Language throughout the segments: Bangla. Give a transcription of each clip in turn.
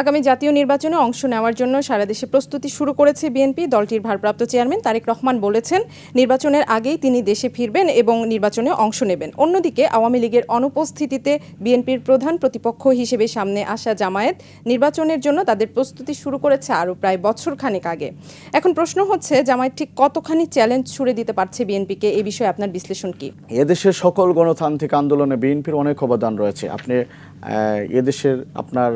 আগামী জাতীয় নির্বাচনে অংশ নেওয়ার জন্য সারা দেশে প্রস্তুতি শুরু করেছে বিএনপি। দলটির ভারপ্রাপ্ত চেয়ারম্যান তারেক রহমান বলেছেন, নির্বাচনের আগেই তিনি দেশে ফিরবেন এবং নির্বাচনে অংশ নেবেন। অন্যদিকে আওয়ামী লীগের অনুপস্থিতিতে বিএনপির প্রধান প্রতিপক্ষ হিসেবে সামনে আসা জামায়াত নির্বাচনের জন্য তাদের প্রস্তুতি শুরু করেছে আরও প্রায় বছর খানেক আগে। এখন প্রশ্ন হচ্ছে, জামায়াত ঠিক কতখানি চ্যালেঞ্জ ছুড়ে দিতে পারছে বিএনপিকে? এ বিষয়ে আপনার বিশ্লেষণ কি? এদেশের সকল গণতান্ত্রিক আন্দোলনে বিএনপির অনেক অবদান রয়েছে। আপনি এদেশের আপনার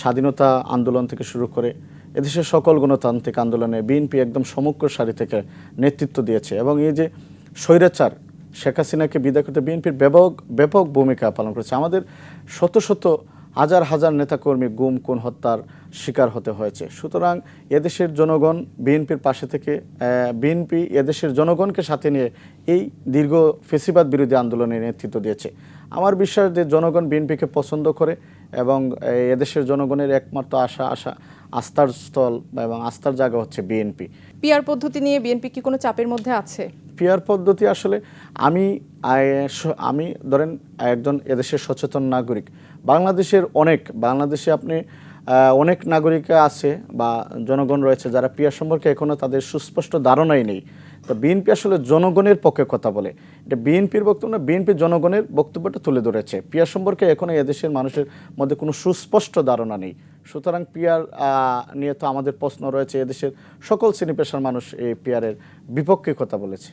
স্বাধীনতা আন্দোলন থেকে শুরু করে এদেশের সকল গণতান্ত্রিক আন্দোলনে বিএনপি একদম সমগ্র সারি থেকে নেতৃত্ব দিয়েছে। এবং এই যে স্বৈরাচার, শেখ হাসিনাকে বিদায় করতে বিএনপির ব্যাপক ব্যাপক ভূমিকা পালন করেছে। আমাদের শত শত হাজার হাজার নেতাকর্মী গুম কোন হত্যার শিকার হতে হয়েছে। সুতরাং এদেশের জনগণ বিএনপির পাশে থেকে বিএনপি এদেশের জনগণকে সাথে নিয়ে এই দীর্ঘ ফেসিবাদ বিরোধী আন্দোলনে নেতৃত্ব দিয়েছে। আমার বিশ্বাস যে জনগণ বিএনপিকে পছন্দ করে এবং এদেশের জনগণের একমাত্র আশা আশা আস্থার স্থল এবং আস্থার জায়গা হচ্ছে বিএনপি। পিআর পদ্ধতি নিয়ে বিএনপি কি কোনো চাপের মধ্যে আছে? পিয়ার পদ্ধতি আসলে আমি আমি ধরেন একজন এদেশের সচেতন নাগরিক। বাংলাদেশের অনেক বাংলাদেশে আপনি অনেক নাগরিক আছে বা জনগণ রয়েছে যারা পিয়ার সম্পর্কে এখনও তাদের সুস্পষ্ট ধারণাই নেই। তো বিএনপি আসলে জনগণের পক্ষে কথা বলে। এটা বিএনপির বক্তব্য না, বিএনপি জনগণের বক্তব্যটা তুলে ধরেছে। পিয়ার সম্পর্কে এখনও এদেশের মানুষের মধ্যে কোনো সুস্পষ্ট ধারণা নেই। সুতরাং পিয়ার নিয়ে তো আমাদের প্রশ্ন রয়েছে। এদেশের সকল শ্রেণি পেশার মানুষ এই পিয়ারের বিপক্ষে কথা বলেছে।